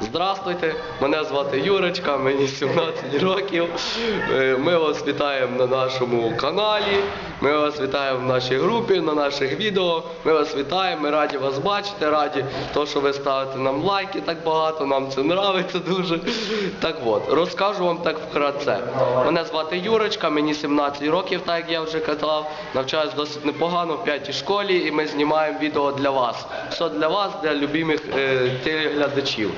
Здравствуйте, мене звати Юрочка, мені 17 років. Е, Ми вас вітаємо на нашому каналі. Ми вас вітаємо в нашій групі, на наших відео. Ми вас вітаємо, ми раді вас бачити, раді то, що ви ставите нам лайки так багато, нам це нравиться дуже. Так от, розкажу вам так вкратце. Мене звати Юрочка, мені 17 років, так як я вже казав. Навчаюсь досить непогано в п'ятій школі і ми знімаємо відео для вас. Все для вас, для любимих е, телеглядачів,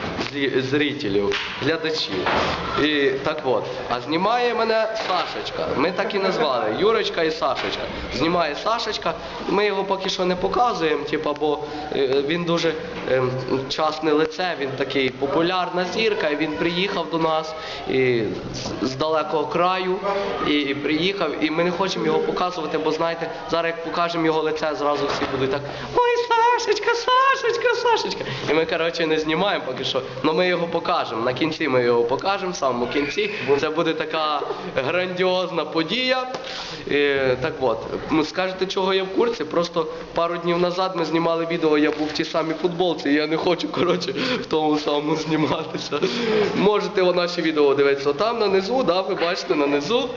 зрителів, глядачів. І так от, а знімає мене Сашечка. Ми так і назвали Юрочка і Сашечка. Знімає Сашечка. Ми його поки що не показуємо, типу, бо е, він дуже е, частне лице, він такий популярна зірка, і він приїхав до нас і з далекого краю і, приїхав, і ми не хочемо його показувати, бо знаєте, зараз як покажемо його лице, зразу всі будуть так. Сашечка, Сашечка, Сашечка. І ми, коротше, не знімаємо поки що. але ми його покажемо. На кінці ми його покажемо, в самому кінці. Це буде така грандіозна подія. І, так от, ну скажете, чого я в курсі? Просто пару днів назад ми знімали відео, я був в тій самій футболці, і я не хочу, коротше, в тому самому зніматися. Можете наші відео дивитися там на низу, да, ви бачите на низу.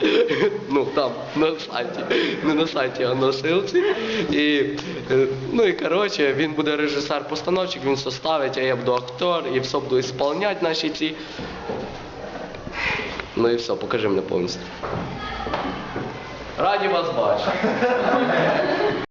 Ну там, на сайті. Не на сайті, а на силці. І, е, ну і коротше, він буде режисер-постановчик, він все ставить, а я буду актор і все буду ісполняти наші ці. Ну і все, покажи мене повністю. Раді вас бачити.